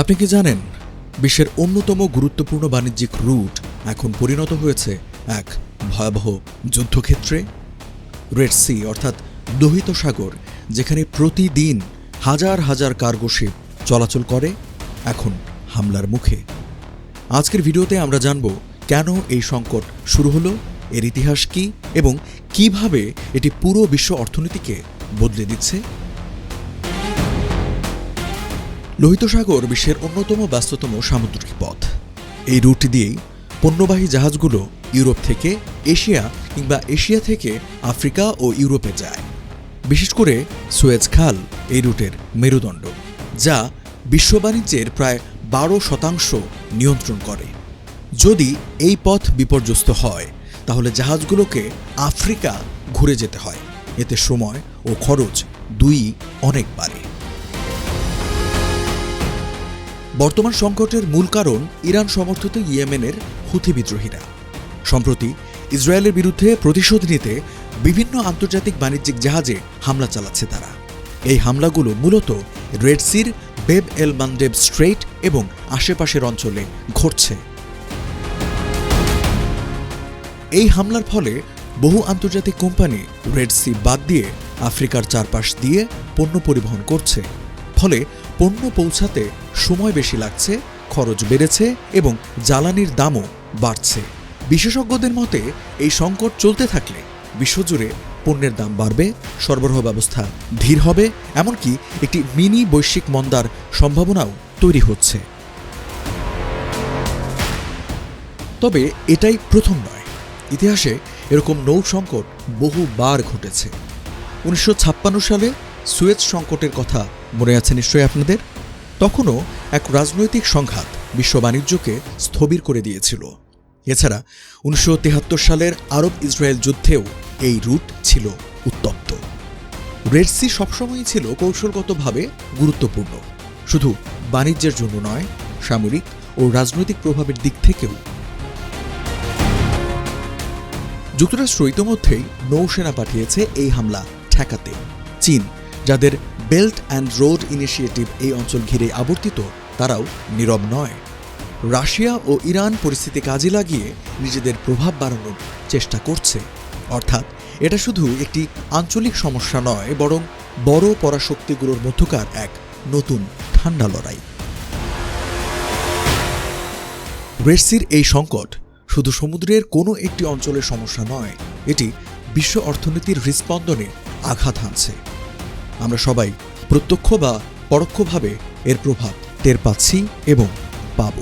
আপনি কি জানেন, বিশ্বের অন্যতম গুরুত্বপূর্ণ বাণিজ্যিক রুট এখন পরিণত হয়েছে এক ভয়াবহ যুদ্ধক্ষেত্রে? রেড সি অর্থাৎ লোহিত সাগর, যেখানে প্রতিদিন হাজার হাজার কার্গো শিপ চলাচল করে, এখন হামলার মুখে। আজকের ভিডিওতে আমরা জানব, কেন এই সংকট শুরু হলো, এর ইতিহাস কি, এবং কীভাবে এটি পুরো বিশ্ব অর্থনীতিকে বদলে দিচ্ছে? লোহিত সাগর বিশ্বের অন্যতম ব্যস্ততম সামুদ্রিক পথ। এই রুট দিয়েই পণ্যবাহী জাহাজগুলো ইউরোপ থেকে এশিয়া কিংবা এশিয়া থেকে আফ্রিকা ও ইউরোপে যায়। বিশেষ করে সুয়েজ খাল এই রুটের মেরুদণ্ড, যা বিশ্ব বাণিজ্যের প্রায় বারো শতাংশ নিয়ন্ত্রণ করে। যদি এই পথ বিপর্যস্ত হয়, তাহলে জাহাজগুলোকে আফ্রিকা ঘুরে যেতে হয়। এতে সময় ও খরচ দুই অনেক বাড়ে। বর্তমান সংকটের মূল কারণ ইরান সমর্থিত ইয়েমেনের হুথি বিদ্রোহীরা। সম্প্রতি ইসরায়েলের বিরুদ্ধে প্রতিশোধ নিতে বিভিন্ন আন্তর্জাতিক বাণিজ্যিক জাহাজে হামলা চালাচ্ছে তারা। এই হামলাগুলো মূলত রেড সির, বেব এল মানডেব স্ট্রেইট এবং আশেপাশের অঞ্চলে ঘটছে। এই হামলার ফলে বহু আন্তর্জাতিক কোম্পানি রেড সি বাদ দিয়ে আফ্রিকার চারপাশ দিয়ে পণ্য পরিবহন করছে। ফলে পণ্য পৌঁছাতে সময় বেশি লাগছে, খরচ বেড়েছে এবং জ্বালানির দামও বাড়ছে। বিশেষজ্ঞদের মতে, এই সংকট চলতে থাকলে বিশ্বজুড়ে পণ্যের দাম বাড়বে, সরবরাহ ব্যবস্থা ধীর হবে, এমনকি একটি মিনি বৈশ্বিক মন্দার সম্ভাবনাও তৈরি হচ্ছে। তবে এটাই প্রথম নয়। ইতিহাসে এরকম নৌ সংকট বহুবার ঘটেছে। উনিশশো ছাপ্পান্ন সালে সুয়েজ সংকটের কথা মনে আছে নিশ্চয়ই আপনাদের? তখনও এক রাজনৈতিক সংঘাত বিশ্ব বাণিজ্যকে স্থবির করে দিয়েছিল। এছাড়া উনিশশো সালের আরব ইসরায়েল যুদ্ধেও এই রুট ছিল উত্তপ্ত। রেড সি সবসময়ই ছিল কৌশলগতভাবে গুরুত্বপূর্ণ। শুধু বাণিজ্যের জন্য নয়, সামরিক ও রাজনৈতিক প্রভাবের দিক থেকেও। যুক্তরাষ্ট্র ইতোমধ্যেই নৌসেনা পাঠিয়েছে এই হামলা ঠেকাতে। চীন যাদের বেল্ট অ্যান্ড রোড ইনিশিয়েটিভ এই অঞ্চল ঘিরে আবর্তিত, তারাও নীরব নয়। রাশিয়া ও ইরান পরিস্থিতি কাজে লাগিয়ে নিজেদের প্রভাব বাড়ানোর চেষ্টা করছে। অর্থাৎ এটা শুধু একটি আঞ্চলিক সমস্যা নয়, বরং বড় পরাশক্তিগুলোর মধ্যকার এক নতুন ঠান্ডা লড়াই। রেসির এই সংকট শুধু সমুদ্রের কোনো একটি অঞ্চলের সমস্যা নয়, এটি বিশ্ব অর্থনীতির হৃস্পন্দনে আঘাত হানছে। আমরা সবাই প্রত্যক্ষ বা পরোক্ষভাবে এর প্রভাব টের পাচ্ছি এবং পাব।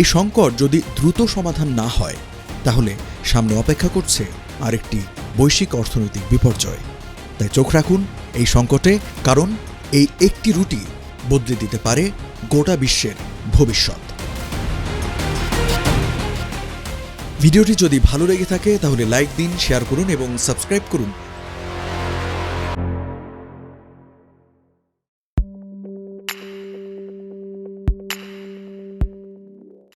এই সংকট যদি দ্রুত সমাধান না হয়, তাহলে সামনে অপেক্ষা করছে আরেকটি বৈশ্বিক অর্থনৈতিক বিপর্যয়। তাই চোখ রাখুন, এই সংকটে কারণ এই একটি রুটি বদলে দিতে পারে গোটা বিশ্বের ভবিষ্যৎ। ভিডিওটি যদি ভালো লেগে থাকে, তাহলে লাইক দিন, শেয়ার করুন এবং সাবস্ক্রাইব করুন।